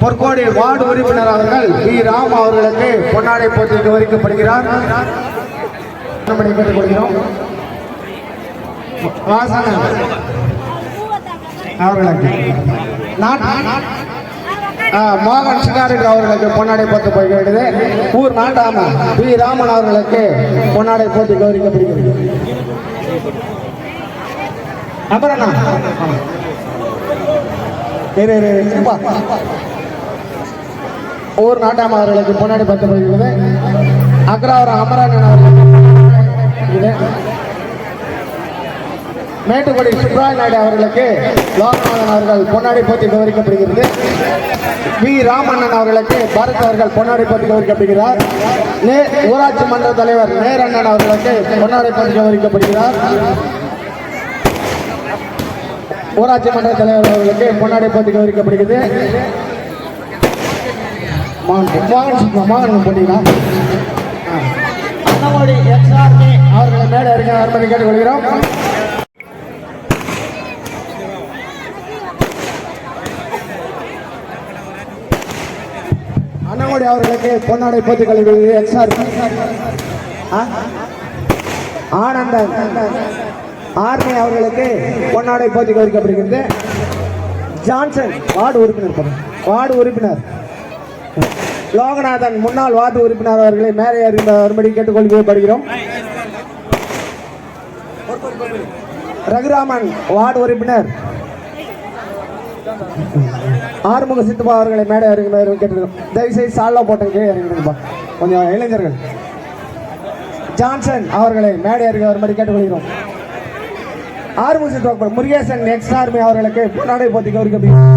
பொற்கோடி ward உறுப்பினர் அவர்கள் we. Ram அவர்களுக்கு பொன்னாடை போட்டி விவரிக்கப்படுகிறார் நம்முடைய கொள்கிறோம் வாசன அவர்களுக்கு. நான் மோகன் சிகாரிக்கு அவர்களுக்கு பொன்னாடை போட்டு போய்கிறது ஊர் நாட்டாம வி. ராமன் அவர்களுக்கு பொன்னாடை போட்டி கௌரிக்கப்படுகிறது அப்புறம் என்ன? இரு, ஊர் நாட்டாம அவர்களுக்கு முன்னாடி பத்தப்படுகிறது அக்ராவரம் அமரன் அவர்களுக்கு மேட்டுக்குடி சுப்ராய் நாயுடு அவர்களுக்கு லோகநாதன் அவர்கள் பொன்னாடி போட்டி கௌரவிக்கப்படுகிறது வி. ராமண்ணன் அவர்களுக்கு பரத் அவர்கள் பொன்னாடி போட்டி கௌரவிக்கப்படுகிறார் நே. ஊராட்சி மன்ற தலைவர் நேரண்ணன் அவர்களுக்கு பொன்னாடி போட்டி கௌரவிக்கப்படுகிறார் ஊராட்சி மன்ற தலைவர் அவர்களுக்கு பொன்னாடி போட்டி கௌரவிக்கப்படுகிறது மோகன் மோகன் மோகன் போட்டிங்களா அண்ணமோடி எக்ஸ்ஆர்மி அவர்களை மேடை இருக்க அனுமதி கேட்டுக்கொள்கிறோம். அண்ணமோடி அவர்களுக்கு பொன்னாடை போட்டி கல்வி எக்ஸ்ஆர். ஆனந்தன். ஆர்மி அவர்களுக்கு பொன்னாடை போட்டி கௌரிக்கப்படுகிறது ஜான்சன் வார்டு உறுப்பினர் வார்டு உறுப்பினர். லோகநாதன் முன்னாள் வார்டு உறுப்பினர் அவர்களை மேலே அறிந்த வரும்படி கேட்டுக்கொள்கிறோம் ரகுராமன் வார்டு உறுப்பினர். ஆறுமுக சித்துப்பா அவர்களை மேடை இறங்குமாறு கேட்டிருக்கோம் தயவுசெய்து சால்வா போட்டேன் கீழே இறங்கிடுங்கப்பா கொஞ்சம் இளைஞர்கள். ஜான்சன் அவர்களை மேடை இறங்க வரும்படி கேட்டுக்கொள்கிறோம். ஆறுமுக சித்துப்பா முருகேசன் எக்ஸ் ஆர்மி அவர்களுக்கு பொன்னாடை போட்டி கௌரிக்கப்படுகிறது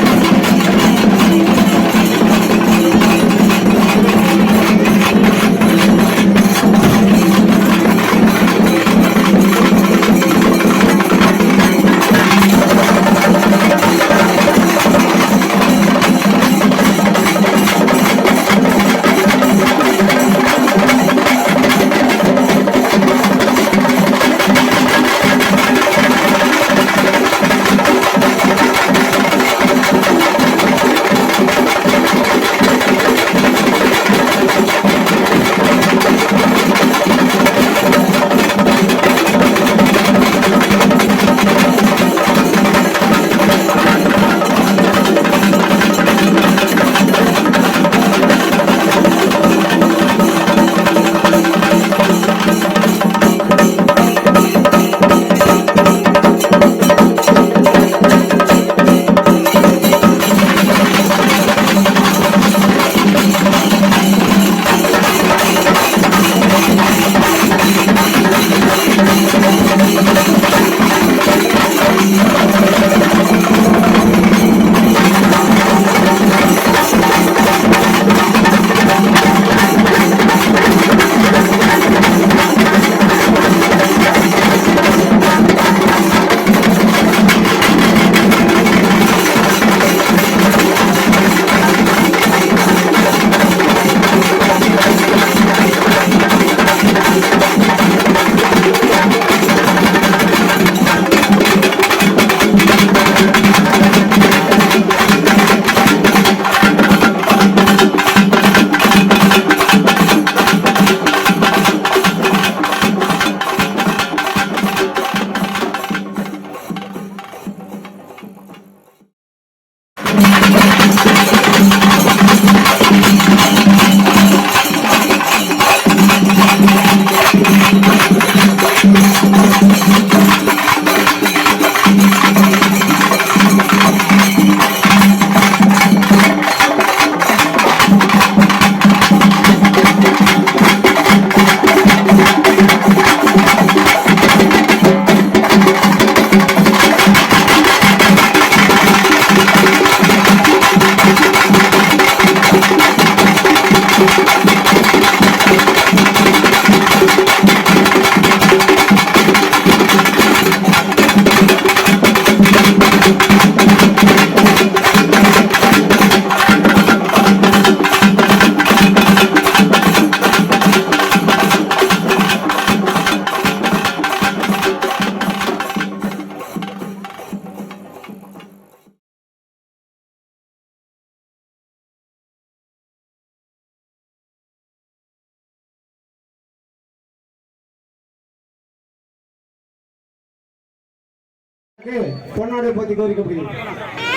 பொன்னாடை பற்றி கோரிக்கப்படுகிறது